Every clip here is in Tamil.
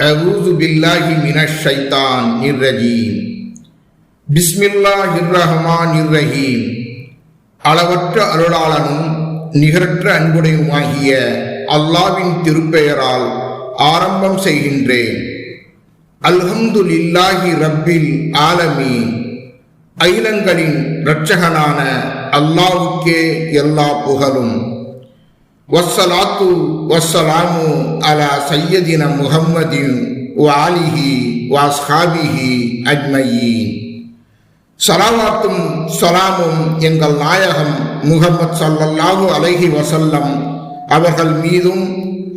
أعوذ بالله من الشيطان الرجيم بسم الله الرحمن الرحيم அளவற்ற அருளாளனும் நிகரற்ற அன்புடையுமாகிய அல்லாவின் திருப்பெயரால் ஆரம்பம் செய்கின்றேன் அல்ஹம்துலில்லாஹி ரப்பில் ஆலமீன் அகிலங்களின் இரட்சகனான அல்லாவுக்கே எல்லா புகழும் வஸ்ஸலாத்து வஸ்ஸலாமு அலா சையதின முகம்மதின் வாலிஹி வாஸ்ஹாபிஹி அஜ்மயீன். சலாவாத்தும் சலாமும் எங்கள் நாயகம் முகமது சல்லல்லாஹு அலைஹி வசல்லம் அவர்கள் மீதும்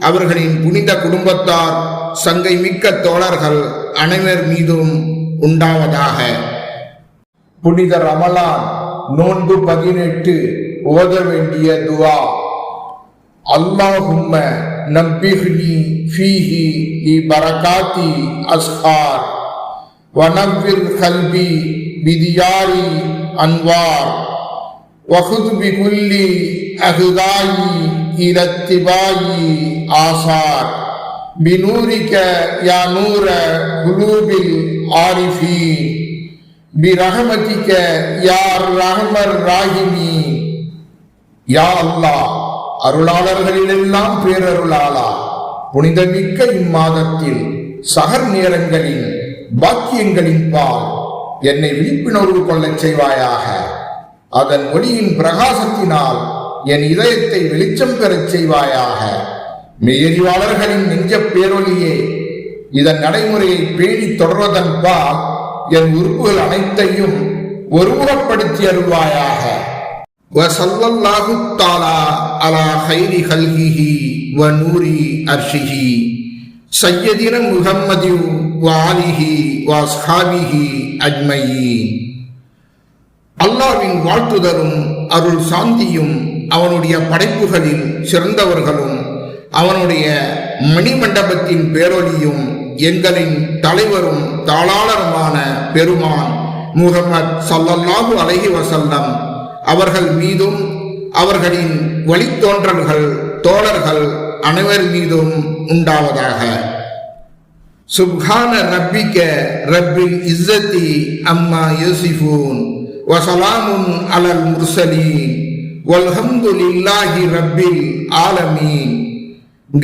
அவர்களின் புனித குடும்பத்தார் சங்கை மிக்க தோழர்கள் அனைவர் மீதும் உண்டாவதாக. புனித ரமலான் நோன்பு பதினெட்டு ஓத வேண்டிய துவா. அல்லாஹும்ம நம்பிஹ்னி ஃபீஹி லி பரகாத்தி அஸ்ஹார். வனவ்விர் கல்வி பிதியாரி அன்வார். வகுது பிகுல்லி அகுதாயி இலத்திபாயி ஆசார். பினூரிக யா நூர குலூபில் ஆரிஃபீன். பிரஹமதிக யா ரஹமர் ராஹிமி யா அல்லாஹ். அருளாளர்களிலெல்லாம் பேரருளாளா. புனிதமிக்க இம்மாதத்தில் சகர் நேரங்களின் பாக்கியங்களின் பால் என்னை விழிப்புணர்வு கொள்ளச் செய்வாயாக. அதன் ஒளியின் பிரகாசத்தினால் என் இதயத்தை வெளிச்சம் பெறச் செய்வாயாக. மெய்யறிவாளர்களின் நெஞ்ச பேரொலியே இதன் நடைமுறையை பேணி தொடர்வதன் பால் என் உறுப்புகள் அனைத்தையும் ஒருமுகப்படுத்தி அருள்வாயாக. وصلى الله تعالى على خير خلقه ونور أرشه سيدنا محمد وآله وأصحابه أجمعين அல்லாவின் வாழ்த்துதலும் அருள் சாந்தியும் அவனுடைய படைப்புகளில் சிறந்தவர்களும் அவனுடைய மணிமண்டபத்தின் பேரொலியும் எங்களின் தலைவரும் தாளாளருமான பெருமான் முகமது சல்லல்லாஹு அலைஹி வசல்லம் அவர்கள் மீதும் அவர்களின் வழித்தோன்றல்கள் தோழர்கள் அனைவர் மீதும் உண்டாவதாக. சுப்ஹான ரப்பிக்க ரப்பில் இஸ்ஸத்தி அம்மா யோசிஃபூன் வசலாமுன் அலல் முர்சலீன். வல்ஹம்துலில்லாஹி ரப்பில் ஆலமீன்.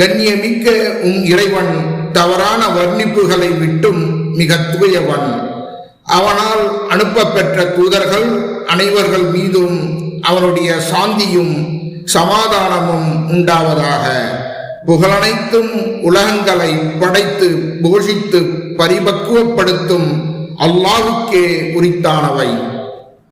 கண்ணியமிக்க உம் இறைவன் தவறான வர்ணிப்புகளை விட்டும் மிக தூயவன் அவனால் அனுப்பப்பெற்ற தூதர்கள் அனைவர்கள் மீதும் அவனுடைய சாந்தியும் சமாதானமும் உண்டாவதாக. புகழனைத்தும் உலகங்களை படைத்து போஷித்து பரிபக்குவப்படுத்தும் அல்லாவுக்கே உரித்தானவை.